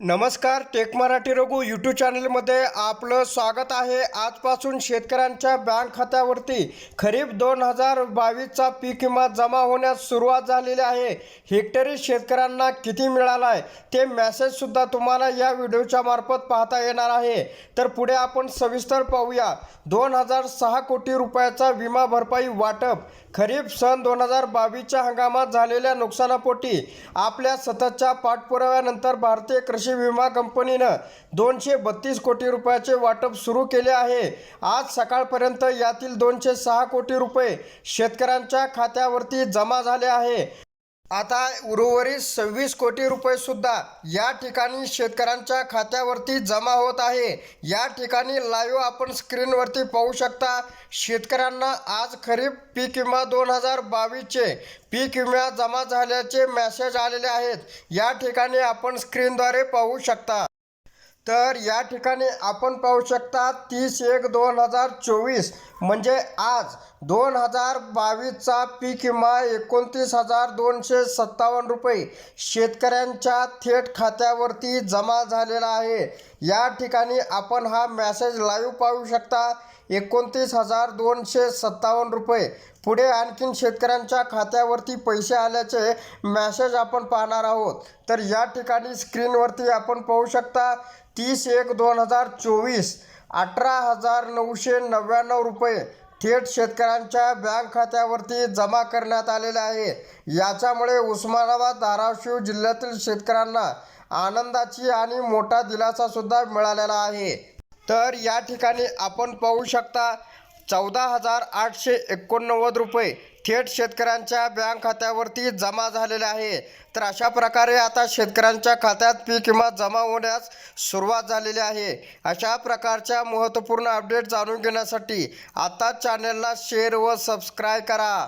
नमस्कार take Marathi Raghu YouTube चॅनलमध्ये आपलं स्वागत आहे. आजपासून शेतकऱ्यांच्या बँक खात्यावरती खरीप दोन हजार बावीसचा पीक विमा जमा होण्यास सुरुवात झालेली आहे. हेक्टरी शेतकऱ्यांना किती मिळाला आहे ते मॅसेजसुद्धा तुम्हाला या व्हिडिओच्या मार्फत पाहता येणार आहे. तर पुढे आपण सविस्तर पाहूया. दोन हजार सहा कोटी रुपयाचा विमा भरपाई वाटप खरीप सन दोन हजार बावीसच्या हंगामात झालेल्या नुकसानापोटी आपल्या सततच्या पाठपुराव्यानंतर भारतीय कृषी विमा कंपनीनं दोनशे बत्तीस कोटी रुपयाचे वाटप सुरू केले आहे. आज सकाळपर्यंत यातील दोनशे सहा कोटी रुपये शेतकऱ्यांच्या खात्यावरती जमा झाले आहे. आता उर्वरित सव्वीस कोटी रुपये सुद्धा या ठिकाणी शेतकऱ्यांच्या खात्यावरती जमा होत आहे. या ठिकाणी लाईव्ह आपण स्क्रीनवरती पाहू शकता शेतकऱ्यांना आज खरीप पीक विमा दोन हजार बावीसचे पीक विमा जमा झाल्याचे मेसेज आलेले आहेत. या ठिकाणी आपण स्क्रीनद्वारे पाहू शकता. तर या ठिकाणी आपण पाहू शकता तीस एक दोन हजार चोवीस म्हणजे आज दोन हजार बावीसचा पीक विमा एकोणतीस हजार दोनशे सत्तावन्न रुपये शेतकऱ्यांच्या थेट खात्यावरती जमा झालेला आहे. या ठिकाणी आपण हा मॅसेज लाईव्ह पाहू शकता. एकोणतीस हजार दोनशे सत्तावन्न रुपये. पुढे आणखीन शेतकऱ्यांच्या खात्यावरती पैसे आल्याचे मॅसेज आपण पाहणार आहोत. तर या ठिकाणी स्क्रीनवरती आपण पाहू शकता तीस एक दोन हजार चोवीस अठरा हजार नऊशे नव्याण्णव रुपये थेट शेतकऱ्यांच्या बँक खात्यावरती जमा करण्यात आलेले आहे. याच्यामुळे उस्मानाबाद धाराशिव जिल्ह्यातील शेतकऱ्यांना आनंदाची आणि मोठा दिलासासुद्धा मिळालेला आहे. तर या ठिकाणी आपण पाहू शकता चौदा हजार आठशे एकोणनव्वद रुपये थेट शेतकऱ्यांच्या बँक खात्यावरती जमा झालेले आहे. तर अशा प्रकारे आता शेतकऱ्यांच्या खात्यात पीक विमा जमा होण्यास सुरुवात झालेली आहे. अशा प्रकारच्या महत्त्वपूर्ण अपडेट जाणून घेण्यासाठी आता चॅनलला शेअर व सबस्क्राईब करा.